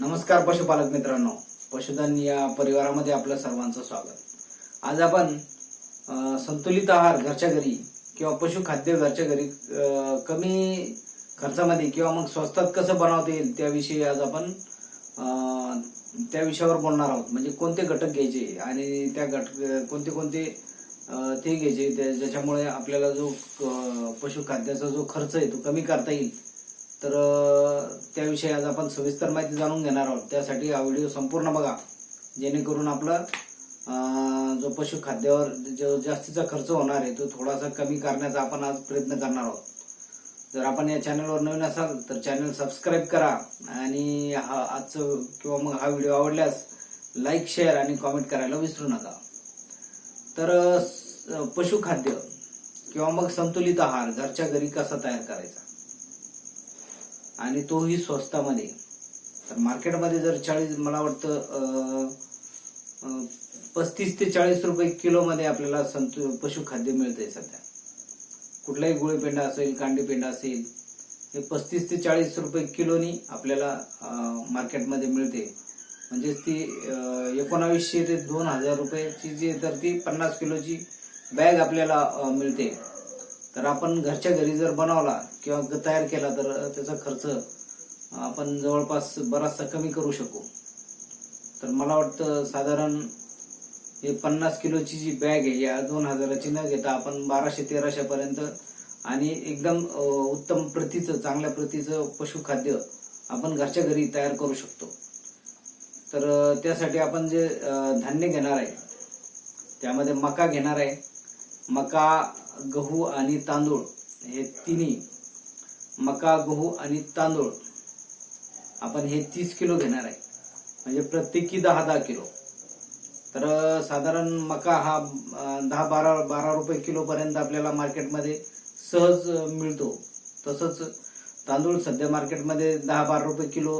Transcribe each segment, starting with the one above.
नमस्कार पशुपालक मित्रांनो. पशुधन या परिवारामध्ये आपलं सर्वांचं स्वागत. आज आपण संतुलित आहार घरच्या घरी किंवा पशुखाद्य घरच्या घरी कमी खर्चामध्ये किंवा मग स्वस्तात कसं बनवता येईल त्याविषयी आज आपण त्या विषयावर बोलणार आहोत. म्हणजे कोणते घटक घ्यायचे आणि त्या घटक कोणते कोणते ते घ्यायचे त्या- ज्याच्यामुळे आपल्याला जो पशुखाद्याचा जो खर्च आहे तो कमी करता येईल. तर त्याविषयी आज आपण सविस्तर माहिती जाणून घेणार आहोत. त्यासाठी हा व्हिडिओ संपूर्ण बघा जेणेकरून आपला जो पशुखाद्यावर जो जास्तीचा खर्च होणार आहे तो थोडासा कमी करण्याचा आपण आज प्रयत्न करणार आहोत. जर आपण या चॅनलवर नवीन असाल तर चॅनल सबस्क्राईब करा आणि हा आजचं किंवा मग हा व्हिडिओ आवडल्यास लाईक शेअर आणि कॉमेंट करायला विसरू नका. तर पशुखाद्य किंवा मग संतुलित आहार घरच्या घरी कसा तयार करायचा? आणि तोही स्वस्तामध्ये. तर मार्केटमध्ये जर चाळीस मला वाटतं पस्तीस ते चाळीस रुपये किलोमध्ये आपल्याला संतु पशुखाद्य मिळतंय सध्या. कुठलाही गोळीपेंडा असेल कांडीपेंडा असेल हे पस्तीस ते चाळीस रुपये किलोनी आपल्याला मार्केटमध्ये मिळते. म्हणजेच ती एकोणावीसशे ते दोन हजार रुपयाची जी तर ती पन्नास किलोची बॅग आपल्याला मिळते. तर आपण घरच्या घरी जर बनवला किंवा ग- तयार केला तर त्याचा खर्च आपण जवळपास बराचसा कमी करू शकू. तर मला वाटतं साधारण हे पन्नास किलोची जी बॅग आहे या दोन हजाराची न घेता आपण बाराशे तेराशे पर्यंत आणि एकदम उत्तम प्रतीचं चांगल्या प्रतीचं पशुखाद्य आपण घरच्या घरी तयार करू शकतो. तर त्यासाठी आपण जे धान्य घेणार आहे त्यामध्ये मका घेणार आहे. मका गहू आणि तांदूळ हे तिन्ही मका गहू आणि तांदूळ आपण हे तीस किलो घेणार आहे. म्हणजे प्रत्येकी दहा दहा किलो. तर साधारण मका हा दहा बारा बारा रुपये किलो पर्यंत आपल्याला मार्केटमध्ये सहज मिळतो. तसंच तांदूळ सध्या मार्केटमध्ये दहा बारा रुपये किलो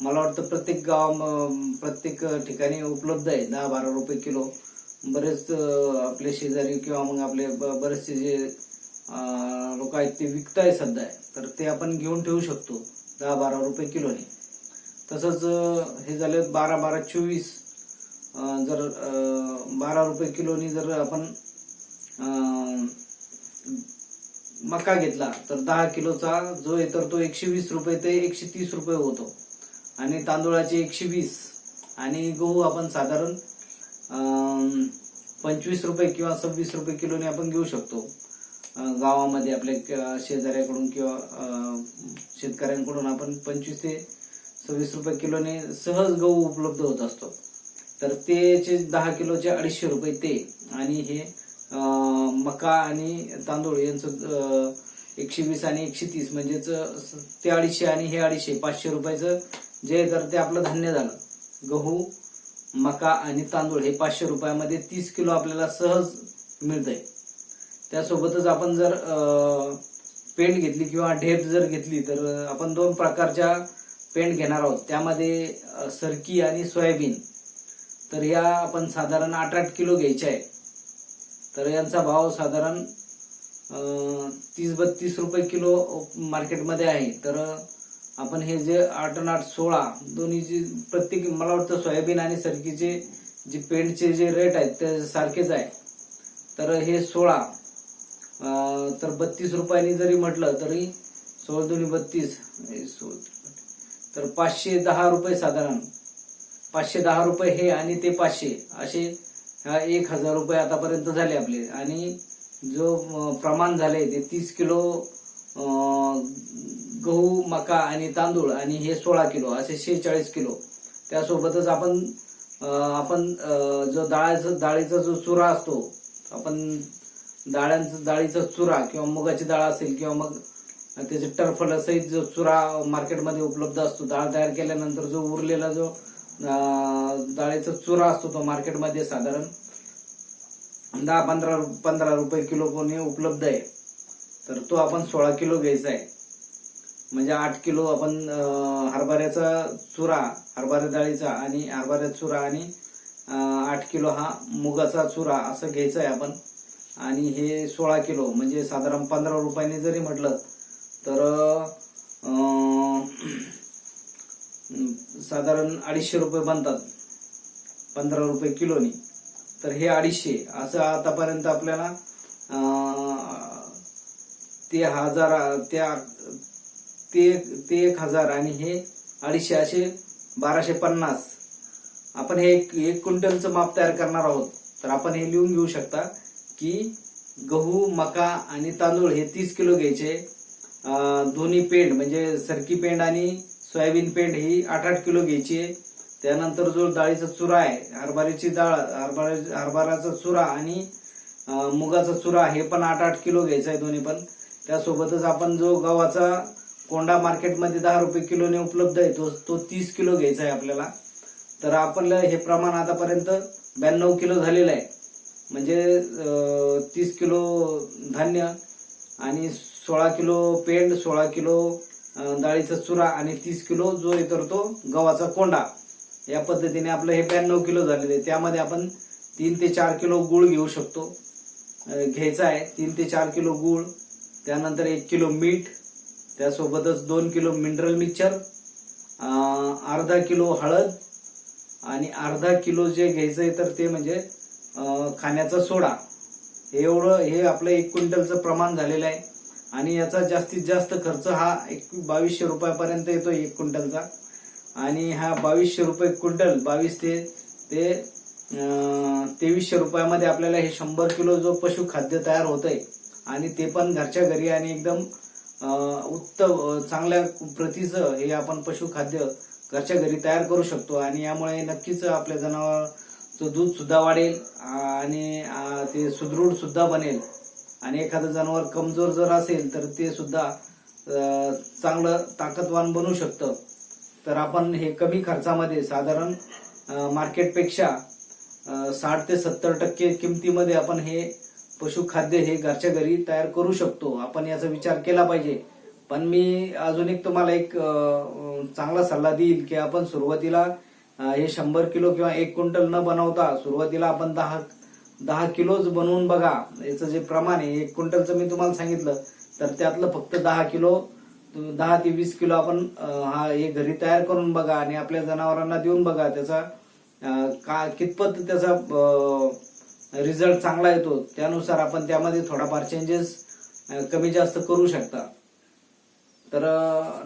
मला वाटतं प्रत्येक गाव प्रत्येक ठिकाणी उपलब्ध आहे. दहा बारा रुपये किलो. बरेच आपले शेजारी किंवा मग आपले ब- बरेचसे जे लोक आहेत ते विकताय सध्या. तर ते आपण घेऊन ठेवू शकतो. दहा बारा रुपये किलोने. तसंच हे झाले बारा बारा चोवीस जर बारा रुपये किलोनी जर आपण मका घेतला तर दहा किलोचा जो आहे तर तो एकशे वीस रुपये ते एकशे तीस रुपये होतो. आणि तांदूळाचे एकशे वीस. आणि गहू आपण साधारण पंचवीस रुपये किंवा सव्वीस रुपये किलोने आपण घेऊ शकतो. गावामध्ये आपल्या शेजाऱ्याकडून किंवा शेतकऱ्यांकडून आपण पंचवीस ते सव्वीस रुपये किलोने सहज गहू उपलब्ध होत असतो. तर त्याचे दहा किलोचे अडीचशे रुपये ते आणि हे मका आणि तांदूळ यांचं एकशे वीस आणि एकशे तीस म्हणजेच ते अडीचशे आणि हे अडीचशे पाचशे रुपयाचं जे तर ते आपलं धान्य झालं. गहू मका आणि तांदूळ हे पाचशे रुपयामध्ये तीस किलो आपल्याला सहज मिळतंय. त्यासोबतच आपण जर पेंट घेतली किंवा ढेप जर घेतली तर आपण दोन प्रकारच्या पेंट घेणार आहोत. त्यामध्ये सरकी आणि सोयाबीन. तर या आपण साधारण आठ आठ किलो घ्यायच्या आहे. तर यांचा भाव साधारण तीस बत्तीस रुपये किलो मार्केटमध्ये आहे. तर आपण हे जे आठ आणि आठ सोळा दोन्हीची प्रत्येक मला वाटतं सोयाबीन आणि सरकीचे जे पेंटचे जे रेट आहेत ते सारखेच आहे. तर हे सोळा तर बत्तीस रुपयांनी जरी म्हटलं तरी सोळा दोन्ही बत्तीस हे तर पाचशे दहा रुपये साधारण. पाचशे दहा रुपये हे आणि ते पाचशे असे एक हजार रुपये आतापर्यंत झाले आपले. आणि जो प्रमाण झाले ते तीस किलो गहू मका आणि तांदूळ आणि हे सोळा किलो असे शेहेचाळीस किलो. त्यासोबतच आपण आपण जो डाळाचा डाळीचा जो चुरा असतो आपण डाळ्यांचा डाळीचा चुरा किंवा मुगाची डाळ असेल किंवा मग त्याचे टरफल सहित जो चुरा मार्केटमध्ये उपलब्ध असतो डाळ तयार केल्यानंतर जो उरलेला जो डाळीचा चुरा असतो तो मार्केटमध्ये साधारण दहा पंधरा पंधरा रुपये किलो कोणी उपलब्ध आहे. तर तो आपण सोळा किलो घ्यायचा आहे. म्हणजे आठ किलो आपण हरभऱ्याचा चुरा हरभरा डाळीचा आणि हरभऱ्याचा चुरा आणि आठ किलो हा मुगाचा चुरा असं घ्यायचा आहे आपण. आणि हे सोळा किलो म्हणजे साधारण पंधरा रुपयाने जरी म्हटलं तर साधारण अडीचशे रुपये बनतात. पंधरा रुपये किलोनी. तर हे अडीचशे. असं आतापर्यंत आपल्याला ते हजार त्या ते ते एक हजार आणि हे अडीचशे असे बाराशे पन्नास. आपण हे एक एक क्विंटलचं माप तयार करणार आहोत. तर आपण हे लिहून घेऊ शकता की गहू मका आणि तांदूळ हे तीस किलो घ्यायचे. दोन्ही पेंड म्हणजे सरकी पेंड आणि सोयाबीन पेंड ही आठ आठ किलो घ्यायची. आहे त्यानंतर जो डाळीचा चुरा आहे हरभऱ्याची डाळ हरभरा हरभराचा चुरा आणि मुगाचा चुरा हे पण आठ आठ किलो घ्यायचा आहे दोन्ही पण. त्यासोबतच आपण जो गव्हाचा कोंडा मार्केटमध्ये दहा रुपये किलोने उपलब्ध आहे. तो तो तीस किलो घ्यायचा आहे आपल्याला. तर आपलं हे प्रमाण आतापर्यंत ब्याण्णव किलो झालेलं आहे. म्हणजे तीस किलो धान्य आणि सोळा किलो पेंड सोळा किलो डाळीचा चुरा आणि तीस किलो जो इतर तो गव्हाचा कोंडा. या पद्धतीने आपलं हे ब्याण्णव किलो झालेलं आहे. त्यामध्ये आपण तीन ते चार किलो गुळ घेऊ शकतो. घ्यायचा आहे. तीन ते चार किलो गुळ त्यानंतर एक किलो मीठ त्यासोबतच दोन किलो मिनरल मिक्सचर अर्धा किलो हळद आणि अर्धा किलो जे घ्यायचं आहे तर ते म्हणजे खाण्याचा सोडा. हे एवढं हे आपलं एक क्विंटलचं प्रमाण झालेलं आहे. आणि याचा जास्तीत जास्त खर्च हा एक बावीसशे रुपयापर्यंत येतो एक क्विंटलचा. आणि हा बावीसशे रुपये क्विंटल बावीस ते ते तेवीसशे रुपयामध्ये आपल्याला हे शंभर किलो जो पशुखाद्य तयार होत आहे आणि ते पण घरच्या घरी आणि एकदम उत्तम चांगल्या प्रतीचं हे आपण पशुखाद्य घरच्या घरी तयार करू शकतो आणि यामुळे नक्कीच आपल्या जनावरचं दूध सुद्धा वाढेल आणि ते सुदृढ सुद्धा बनेल. आणि एखादं जनावर कमजोर जर असेल तर ते सुद्धा चांगलं ताकदवान बनू शकतं. तर आपण हे कमी खर्चामध्ये साधारण मार्केटपेक्षा साठ ते सत्तर टक्के किमतीमध्ये आपण हे पशुखाद्य हे घरच्या घरी तयार करू शकतो. आपण याचा विचार केला पाहिजे. पण मी अजून एक तुम्हाला एक चांगला सल्ला देईल की आपण सुरुवातीला हे शंभर किलो किंवा एक क्विंटल न बनवता सुरुवातीला आपण दहा दहा किलोच बनवून बघा. याचं जे प्रमाण आहे एक क्विंटलचं मी तुम्हाला सांगितलं. तर त्यातलं फक्त दहा किलो दहा ते वीस किलो आपण हा हे घरी तयार करून बघा आणि आपल्या जनावरांना देऊन बघा. त्याचा का कितपत त्याचा रिझल्ट चांगला येतो त्यानुसार आपण त्यामध्ये थोडाफार चेंजेस कमी जास्त करू शकता. तर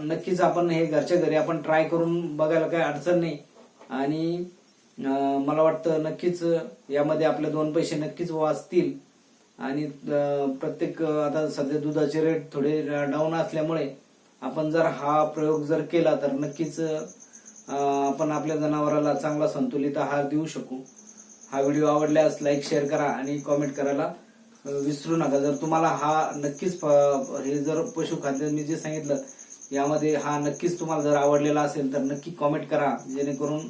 नक्कीच आपण हे घरच्या घरी आपण ट्राय करून बघायला काही अडचण नाही. आणि मला वाटतं नक्कीच यामध्ये आपले दोन पैसे नक्कीच वाचतील. आणि प्रत्येक आता सध्या दुधाचे रेट थोडे डाऊन असल्यामुळे आपण जर हा प्रयोग जर केला तर नक्कीच आपण आपल्या जनावराला चांगला संतुलित आहार देऊ शकू. हा व्हिडिओ आवडल्यास लाईक शेअर करा आणि कॉमेंट करायला विसरू नका. जर तुम्हाला हा नक्कीच हे जर पशुखाद्य मी जे सांगितलं यामध्ये हा नक्कीच तुम्हाला जर आवडलेला असेल तर नक्की कॉमेंट करा. जेणेकरून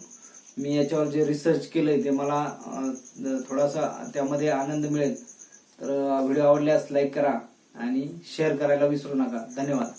मी याच्यावर जे रिसर्च केलंय ते मला थोडासा त्यामध्ये आनंद मिळेल. तर व्हिडिओ आवडल्यास लाईक करा आणि शेअर करायला विसरू नका. धन्यवाद.